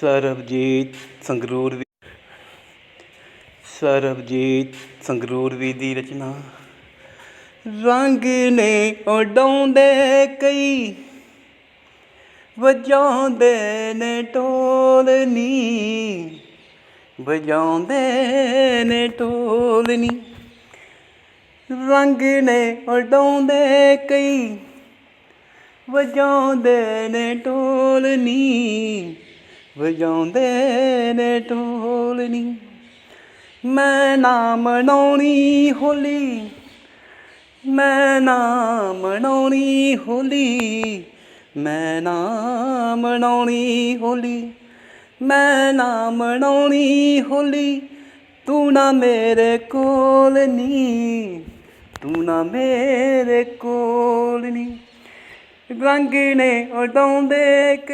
ਸਰਬਜੀਤ ਸੰਗਰੂਰ ਵੀ ਸਰਬਜੀਤ ਸੰਗਰੂਰ ਵੀ ਦੀ ਰਚਨਾ। ਰੰਗ ਨੇ ਉਡਾਉਂਦੇ ਕਈ, ਵਜਾਉਂਦੇ ਨੇ ਢੋਲਨੀ ਵਜਾਉਂਦੇ ਨੇ ਢੋਲਨੀ ਰੰਗ ਨੇ ਉਡਾਉਂਦੇ ਕਈ, ਵਜਾਉਂਦੇ ਨੇ ਢੋਲਨੀ ਵਜਾਉਂਦੇ ਨੇ ਢੋਲਨੀ ਮੈਂ ਨਾ ਮਨਾਉਣੀ ਹੋਲੀ, ਮੈਂ ਨਾ ਮਨਾਉਣੀ ਹੋਲੀ, ਮੈਂ ਨਾ ਮਨਾਉਣੀ ਹੋਲੀ, ਮੈਂ ਨਾ ਮਨਾਉਣੀ ਹੋਲੀ। ਤੂੰ ਨਾ ਮੇਰੇ ਕੋਲ ਨੀ, ਤੂੰ ਨਾ ਮੇਰੇ ਕੋਲ ਨੀ। ਰੰਗ ਨੇ ਉਡਾਉਂਦੇ